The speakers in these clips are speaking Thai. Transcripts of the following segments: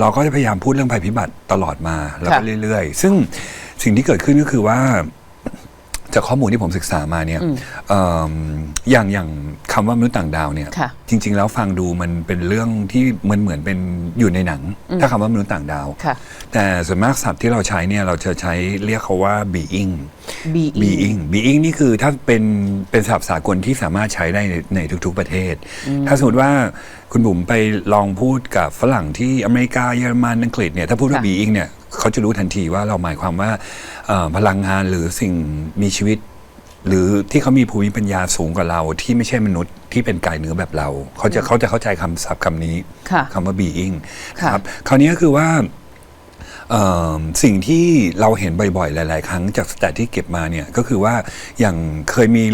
เราก็จะพยายามพูดเรื่องภัยพิบัติตลอดมาแล้วก็ค่ะเรื่อย ๆ ซึ่งสิ่งที่เกิดขึ้นก็คือว่า จากข้อมูลที่ผมศึกษามาเนี่ยเอิ่มอย่างอย่างคำว่ามนุษย์ต่างดาวเนี่ย ค่ะ จริง ๆ แล้วฟังดูมันเป็นเรื่องที่มันเหมือนเป็นอยู่ในหนัง ถ้าคำว่ามนุษย์ต่างดาว ค่ะ แต่ส่วนมากศัพท์ที่เราใช้เนี่ยเราจะใช้เรียกเขาว่า being B being being นี่คือถ้าเป็นเป็นศัพท์สากลที่สามารถใช้ได้ในในทุกๆประเทศ ถ้าสมมติว่าคุณบุ๋มไปลองพูดกับฝรั่งที่อเมริกาเยอรมันอังกฤษเนี่ยถ้าพูดว่า ค่ะ being เนี่ย เขาจะรู้ทันทีว่าเราหมายความว่าเอ่อพลังงานหรือสิ่งมีชีวิต หรือที่เขามีภูมิปัญญาสูงกว่าเราที่ไม่ใช่มนุษย์ที่เป็นกายเนื้อแบบเรา เขาจะเขาจะเข้าใจคำศัพท์คำนี้ค่ะคำว่า being ค่ะนะครับคราวนี้ก็คือว่าเอิ่มสิ่งที่เราเห็นบ่อยๆ หลาย ๆ ครั้งจากสแตทที่เก็บมาเนี่ยก็คือว่าอย่างเคยมี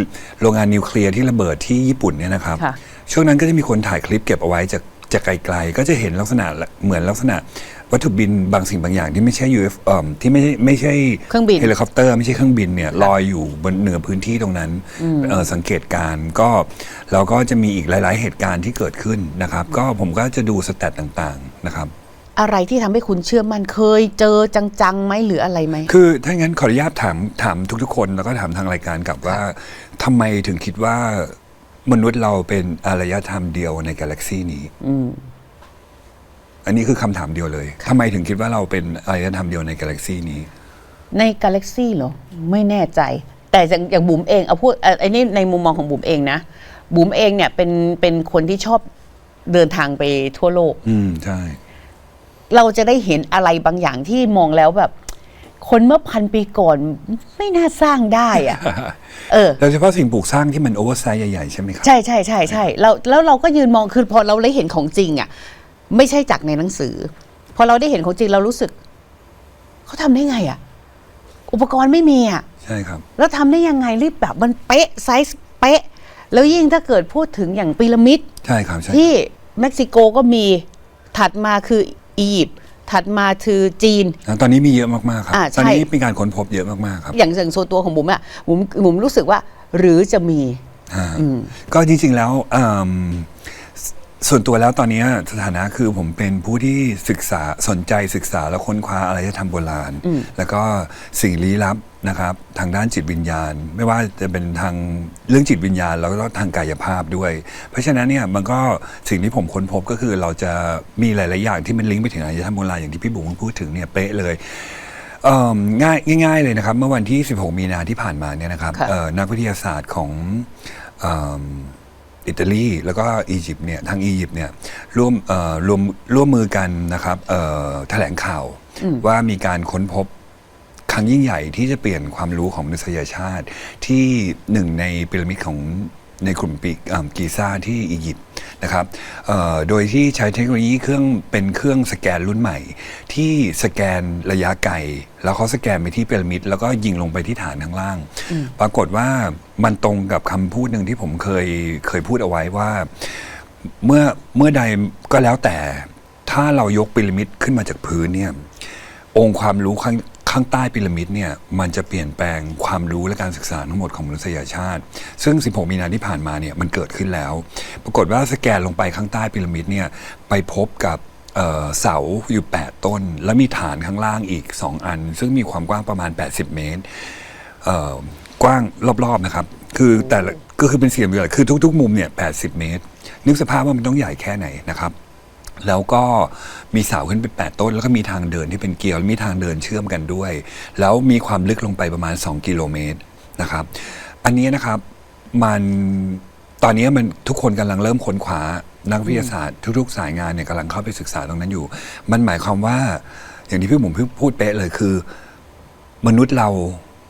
โรงงานนิวเคลียร์ที่ระเบิดที่ญี่ปุ่นเนี่ยนะครับค่ะช่วงนั้นก็จะมีคนถ่ายคลิปเก็บเอาไว้จาก จากไกลๆ ก็จะเห็นลักษณะเหมือนลักษณะวัตถุบินบางสิ่งบางอย่างที่ไม่ใช่ UF เอ่อที่ไม่ใช่ไม่ใช่เครื่องบินเฮลิคอปเตอร์ไม่ใช่เครื่องบินเนี่ยลอยอยู่บนเหนือพื้นที่ตรงนั้นเอ่อสังเกตการณ์ก็แล้วก็จะมีอีกหลาย ๆ เหตุการณ์ที่เกิดขึ้นนะครับ ก็ผมก็จะดูสแตทต่างๆนะครับอะไรที่ทำให้คุณเชื่อมันเคยเจอจังๆไหมหรืออะไรไหม คือถ้างั้นขออนุญาตถามถามทุกๆคน แล้วก็ถามทางรายการกลับว่าทำไมถึงคิดว่า มนุษย์เราเป็นอารยธรรมเดียวในกาแล็กซีนี้ อืมอันนี้คือคำถามเดียวเลยทำไมถึงคิดว่าเราเป็นอารยธรรมเดียวในกาแล็กซีนี้ ในกาแล็กซี่เหรอ ไม่แน่ใจ แต่อย่างอย่างบุ๋มเองเอาพูดเอ่อไอ้นี่ในมุมมองของบุ๋มเองนะ บุ๋มเองเนี่ยเป็นเป็นคนที่ชอบเดินทางไปทั่วโลก อืม ใช่ เราจะได้เห็นอะไรบางอย่างที่มองแล้วแบบ คนเมื่อพันปีก่อนไม่น่าสร้างได้อะเออโดยเฉพาะสิ่งปลูกสร้างที่มันโอเวอร์ไซส์ใหญ่ๆ ใช่ไหมครับ ใช่ใช่ใช่ใช่แล้วแล้วเราก็ยืนมองคือพอเราได้เห็นของจริงอะ ไม่ใช่จากในหนังสือ พอเราได้เห็นของจริงเรารู้สึกเขาทำได้ไงอะ อุปกรณ์ไม่มีอะใช่ครับ แล้วทำได้ยังไงรีบแบบมันเป๊ะไซส์เป๊ะ แล้วยิ่งถ้าเกิดพูดถึงอย่างพีระมิดใช่ครับใช่ที่เม็กซิโกก็มีถัดมาคืออียิปต์ ถัดมาคือจีนอ่าตอนนี้มีเยอะมากๆครับ อ่าตอนใช่นี้มีการค้นพบเยอะมากๆครับอย่างอย่างโซวนตัวของบุ๋มอะบุ๋มบุ๋มรู้สึกว่าหรือจะมี อ่าก็จริงๆแล้วอืม สส่วนตัวแล้วตอนนี้สถานะคือผมเป็นผู้ที่ศึกษาสนใจศึกษาและค้นคว้าอารยธรรมโบราณ แล้วก็สิ่งลี้ลับนะครับทางด้านจิตวิญญาณ ไม่ว่าจะเป็นทางเรื่องจิตวิญญาณ แล้วก็ทางกายภาพด้วย เพราะฉะนั้นเนี่ยมันก็สิ่งที่ผมค้นพบก็คือเราจะมีหลาย ๆ อย่างที่มันลิงก์ไปถึงอารยธรรมโบราณอย่างที่พี่บุ๋มพูดถึงเนี่ยเป๊ะเลยเอิ่มง่ายง่าย ๆ เลยนะครับ เมื่อวันที่ 16 มีนาที่ผ่านมาเนี่ยนะครับค่ะเอ่อนักวิทยาศาสตร์ของเอิ่มอิตาลีแล้วก็อียิปต์เนี่ยทางอียิปต์เนี่ยร่วมเอ่อรวมร่วมมือกันนะครับเอ่อแถลงข่าวว่ามีการค้นพบครั้งยิ่งใหญ่ที่จะเปลี่ยนความรู้ของมนุษยชาติที่หนึ่งในพีระมิดของ ในกลุ่มปีอ่ากีซ่าที่อียิปต์นะครับเอ่อโดยที่ใช้เทคโนโลยีเครื่องเป็นเครื่องสแกนรุ่นใหม่ ที่สแกนระยะไกล แล้วเขาสแกนไปที่พีระมิดแล้วก็ยิงลงไปที่ฐานข้างล่าง ปรากฏว่ามันตรงกับคำพูดหนึ่งที่ผมเคยเคยพูดเอาไว้ว่า เมื่อเมื่อใดก็แล้วแต่ถ้าเรายกพีระมิดขึ้นมาจากพื้นเนี่ยองค์ความรู้ข้าง ข้างใต้พีระมิดเนี่ยมันจะเปลี่ยนแปลงความรู้และการศึกษาทั้งหมดของมนุษยชาติ ซึ่ง 16 มีนาที่ผ่านมาเนี่ยมันเกิดขึ้นแล้ว ปรากฏว่าสแกนลงไปข้างใต้พีระมิดเนี่ยไปพบกับเสาอยู่ 8 ต้น แล้วมีฐานข้างล่างอีก 2 อัน ซึ่งมีความกว้างประมาณ 80 เมตรเอ่อกว้างรอบๆนะครับ คือแต่ก็คือเป็นเสี่เหลี่ยมคือทุก ๆ มุมเนี่ย 80 เมตร นึกสภาพว่ามันต้องใหญ่แค่ไหนนะครับ แล้วก็มีเสาขึ้นไป8ต้น แล้วก็มีทางเดินที่เป็นเกลียวมีทางเดินเชื่อมกันด้วย แล้วมีความลึกลงไปประมาณ 2 กิโลเมตรนะครับ อันนี้นะครับมันตอนนี้มันทุกคนกำลังเริ่มค้นคว้านักวิทยาศาสตร์ทุกๆ สายงานเนี่ยกำลังเข้าไปศึกษาตรงนั้นอยู่ มันหมายความว่าอย่างที่พี่หมุมพูดเป๊ะเลยคือ มนุษย์เรา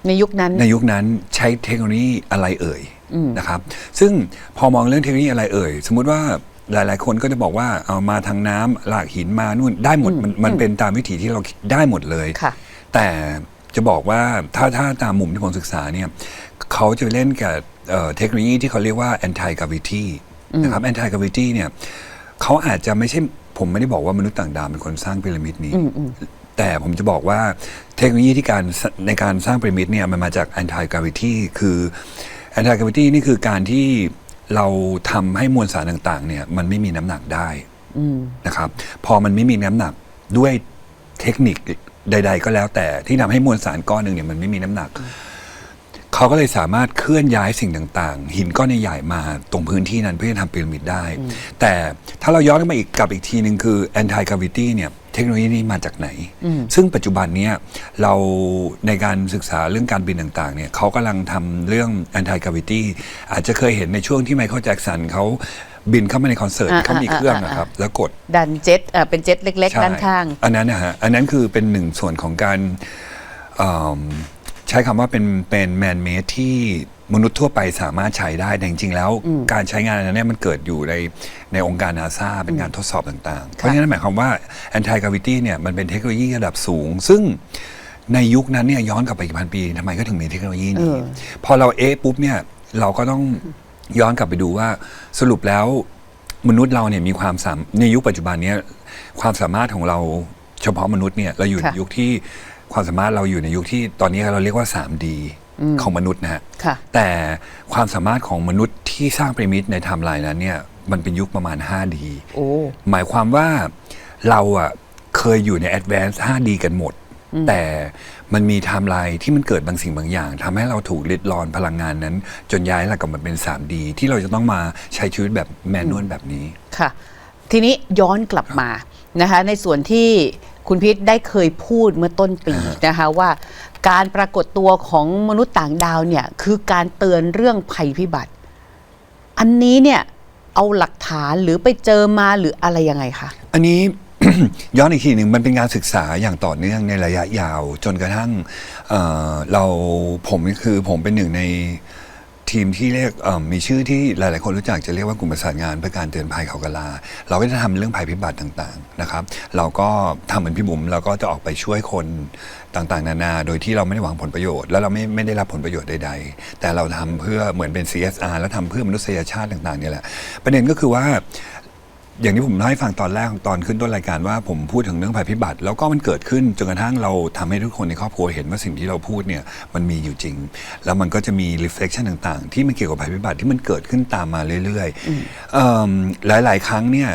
ในยุคนั้นในยุคนั้นใช้เทคโนโลยีอะไรเอ่ยนะครับ ซึ่งพอมองเรื่องเทคโนโลยีอะไรเอ่ย สมมุติว่า หลาย ๆ คนก็จะบอกว่าเอามาทางน้ำลากหินมานู่นได้หมดมันมันเป็นตามวิถีที่เราคิดได้หมดเลยค่ะแต่จะบอกว่าถ้าถ้าตามมุมที่ผมศึกษาเนี่ยเขาจะเล่นกับเอ่อเทคโนโลยีที่เขาเรียกว่า anti gravity นะครับ anti gravity เนี่ยเขาอาจจะไม่ใช่ผมไม่ได้บอกว่ามนุษย์ต่างดาวเป็นคนสร้างพีระมิดนี้แต่ผมจะบอกว่าเทคโนโลยีที่การสในการสร้างพีระมิดเนี่ยมันมาจาก anti gravity คือ anti gravity นี่คือการที่ เราทำให้มวลสารต่างๆเนี่ยมันไม่มีน้ำหนักได้นะครับ พอมันไม่มีน้ำหนักด้วยเทคนิคใด ๆ ก็แล้ว แต่ที่ทำให้มวลสารก้อนหนึ่งเนี่ยมันไม่มีน้ำหนักเขาก็เลยสามารถเคลื่อนย้ายสิ่งต่างๆ หินก้อนใหญ่ๆมาตรงพื้นที่นั้นเพื่อจะทำพีระมิดได้ แต่ถ้าเราย้อนกลับมาอีกกลับอีกทีหนึ่งคือ anti gravity เนี่ย เทคโนโลยีนี้มาจากไหน ซึ่งปัจจุบันเนี้ยเราในการศึกษาเรื่องการบินต่างๆเนี่ยเขากำลังทำเรื่อง anti gravity อาจจะเคยเห็นในช่วงที่ไมเคิลแจ็กสันเขาบินเข้ามาในคอนเสิร์ตอ่าเขามีเครื่องอ่าอ่านะครับ แล้วกดดันเจ็ตเอ่อเป็นเจ็ตเล็ก ๆ ด้านข้าง อันนั้นนะฮะอันนั้นคือเป็นหนึ่งส่วนของการเอิ่มใช้คำว่าเป็นเป็นแมนเมดที่ มนุษย์ทั่วไปสามารถใช้ได้แต่จริงๆแล้ว การใช้งานอันนั้นเนยมันเกิดอยู่ในในองค์การนาซาเป็นการทดสอบต่างๆ เพราะฉะนั้นหมายความว่า anti gravity เนี่ยมันเป็นเทคโนโลยีระดับสูง ซึ่งในยุคนั้นเนี่ยย้อนกลับไปกี่พันปีทำไมก็ถึงมีเทคโนโลยีนี้เออพอเราเอะปุ๊บเนี่ยเราก็ต้องย้อนกลับไปดูว่าสรุปแล้วมนุษย์เราเนี่ยมีความสามในยุคปัจจุบันเนี้ยความสามารถของเราเฉพาะมนุษย์เนี่ยเราอยู่ในค่ะยุคที่ความสามารถเราอยู่ในยุคที่ตอนนี้เราเรียกว่า 3D ของมนุษย์นะฮะค่ะแต่ความสามารถของมนุษย์ที่สร้างพีระมิดในไทม์ไลน์นั้นเนี่ยมันเป็นยุคประมาณ 5D โอ้หมายความว่าเราอะเคยอยู่ใน Advanced 5D กันหมด แต่มันมีไทม์ไลน์ที่มันเกิดบางสิ่งบางอย่างทำให้เราถูกลิดรอนพลังงานนั้น จนย้ายเรากลับมาเป็น 3D ที่เราจะต้องมาใช้ชีวิตแบบแมนนวลแบบนี้ค่ะ ทีนี้ย้อนกลับมานะคะในส่วนที่คุณพิษได้เคยพูดเมื่อต้นปีนะคะว่า การปรากฏตัวของมนุษย์ต่างดาวเนี่ยคือการเตือนเรื่องภัยพิบัติ อันนี้เนี่ยเอาหลักฐานหรือไปเจอมาหรืออะไรยังไงคะ อันนี้ ย้อนอีกทีหนึ่งมันเป็นการศึกษาอย่างต่อเนื่องในระยะยาว จนกระทั่งเอ่อเราผมคือผมเป็นหนึ่งใน ทีมที่เรียกมีชื่อที่หลาย ๆ คนรู้จักจะเรียกว่ากลุ่มประสานงานเพื่อการเตือนภัยเขากะลา เราก็จะทำเรื่องภัยพิบัติต่าง ๆ นะครับ เราก็ทำเหมือนพี่บุ๋มเราก็จะออกไปช่วยคนต่าง ๆ นานา โดยที่เราไม่ได้หวังผลประโยชน์ แล้วเราไม่ไม่ได้รับผลประโยชน์ใด ๆ แต่เราทำเพื่อเหมือนเป็น CSR แล้วทำเพื่อมนุษยชาติต่าง ๆ เนี่ยแหละ ประเด็นก็คือว่า อย่างที่ผมเล่าให้ฟังตอนแรกตอนขึ้นต้นรายการว่าผมพูดถึงเรื่องภัยพิบัติ แล้วก็มันเกิดขึ้นจนกระทั่งเราทำให้ทุกคนในครอบครัวเห็นว่าสิ่งที่เราพูดเนี่ยมันมีอยู่จริง แล้วมันก็จะมี reflection ต่างๆ ที่มันเกี่ยวกับภัยพิบัติที่มันเกิดขึ้นตามมาเรื่อยๆเอิ่มหลาย ๆ ครั้งเนี่ย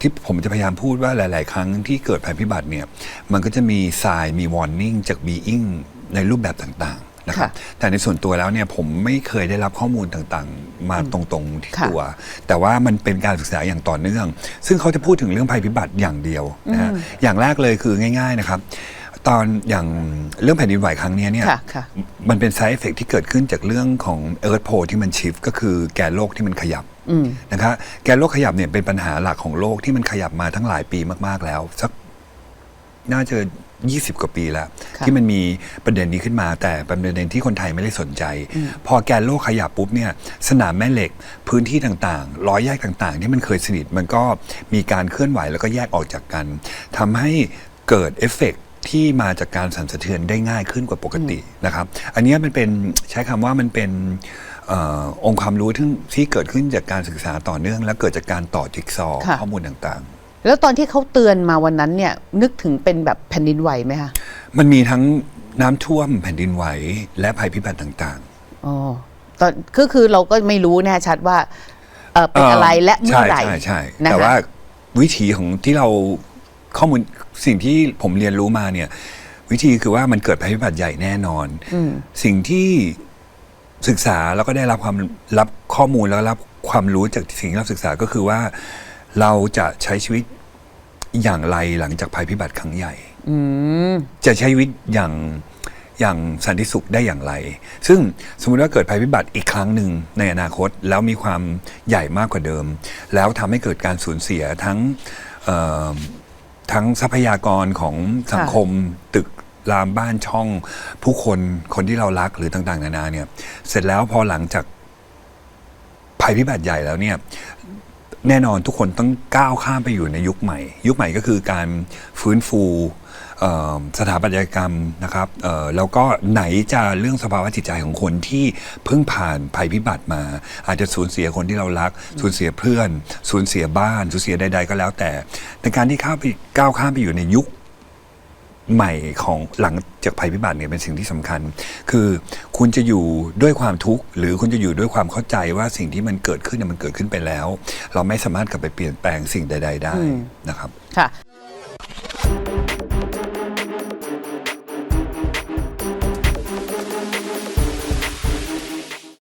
ที่ผมจะพยายามพูดว่าหลาย ๆ ครั้งที่เกิดภัยพิบัติเนี่ยมันก็จะมี sign มี warning จาก being ในรูปแบบต่างๆ นะครับค่ะแต่ในส่วนตัวแล้วเนี่ยผมไม่เคยได้รับข้อมูลต่างๆ มาตรงๆที่ค่ะตัว แต่ว่ามันเป็นการศึกษาอย่างต่อเนื่อง ซึ่งเขาจะพูดถึงเรื่องภัยพิบัติอย่างเดียวนะฮะอย่างแรกเลยคือง่าย ๆนะครับ ตอนอย่างเรื่องแผ่นดินไหวครั้งเนี้ยเนี่ยค่ะค่ะมันเป็น side effect ที่เกิดขึ้นจากเรื่องของ earth pole ที่มัน shift ก็คือแกนโลกที่มันขยับนะครับแกนโลกขยับเนี่ยเป็นปัญหาหลักของโลกที่มันขยับมาทั้งหลายปีมากๆแล้วสักน่าจะ 20 กว่าปีแล้วค่ะที่มันมีประเด็นนี้ขึ้นมา แต่เป็นประเด็นที่คนไทยไม่ได้สนใจ พอแกนโลกขยับปุ๊บเนี่ยสนามแม่เหล็กพื้นที่ต่างๆ ร้อยแยกต่างๆ ที่มันเคยสนิทมันก็มีการเคลื่อนไหวแล้วก็แยกออกจากกันทำให้เกิดเอฟเฟกต์ที่มาจากการสั่นสะเทือนได้ง่ายขึ้นกว่าปกตินะครับ อันเนี้ยมันเป็นใช้คำว่ามันเป็นเออองค์ความรู้ที่ที่เกิดขึ้นจากการศึกษาต่อเนื่อง และเกิดจากการต่อจิ๊กซอว์ค่ะข้อมูลต่างๆ แล้วตอนที่เขาเตือนมาวันนั้นเนี่ยนึกถึงเป็นแบบแผ่นดินไหวไหมคะมันมีทั้งน้ำท่วมแผ่นดินไหว และภัยพิบัติต่างอ๋อตอนก็คือเราก็ไม่รู้แน่ชัดว่าเออๆเป็นอะไรและเมื่อไหร่ใช่ใช่ใช่นะคะแต่ว่าวิธีของที่เราข้อมูลสิ่งที่ผมเรียนรู้มาเนี่ย วิธีคือว่ามันเกิดภัยพิบัติใหญ่แน่นอนสิ่งที่ศึกษาแล้วก็ได้รับความรับข้อมูลแล้วรับความรู้จากสิ่งที่เราศึกษาก็คือว่า เราจะใช้ชีวิตอย่างไรหลังจากภัยพิบัติครั้งใหญ่ อืม จะใช้ชีวิตอย่างอย่างสันติสุขได้อย่างไร ซึ่งสมมุติว่าเกิดภัยพิบัติอีกครั้งหนึ่งในอนาคตแล้วมีความใหญ่มากกว่าเดิม แล้วทำให้เกิดการสูญเสียทั้งเอ่อทั้งทรัพยากรของสังคม ตึกรามบ้านช่อง ผู้คนคนที่เรารักหรือต่าง ๆ นานาเนี่ย เสร็จแล้วพอหลังจากภัยพิบัติใหญ่แล้วเนี่ย แน่นอนทุกคนต้องก้าวข้ามไปอยู่ในยุคใหม่ ยุคใหม่ก็คือการฟื้นฟูสถาปัตยกรรมนะครับแล้วก็ไหนจะเรื่องสภาวะจิตใจของคนที่เพิ่งผ่านภัยพิบัติมา อาจจะสูญเสียคนที่เรารัก สูญเสียเพื่อน สูญเสียบ้าน สูญเสียใด ๆ ก็แล้วแต่ ในการที่ข้าวไปก้าวข้ามไปอยู่ในยุค ใหม่ของหลังจากภัยพิบัติเนี่ยเป็นสิ่งที่สำคัญ คือคุณจะอยู่ด้วยความทุกข์หรือคุณจะอยู่ด้วยความเข้าใจว่าสิ่งที่มันเกิดขึ้นเนี่ยมันเกิดขึ้นไปแล้ว เราไม่สามารถกลับไปเปลี่ยนแปลงสิ่งใด ๆ ได้นะครับค่ะ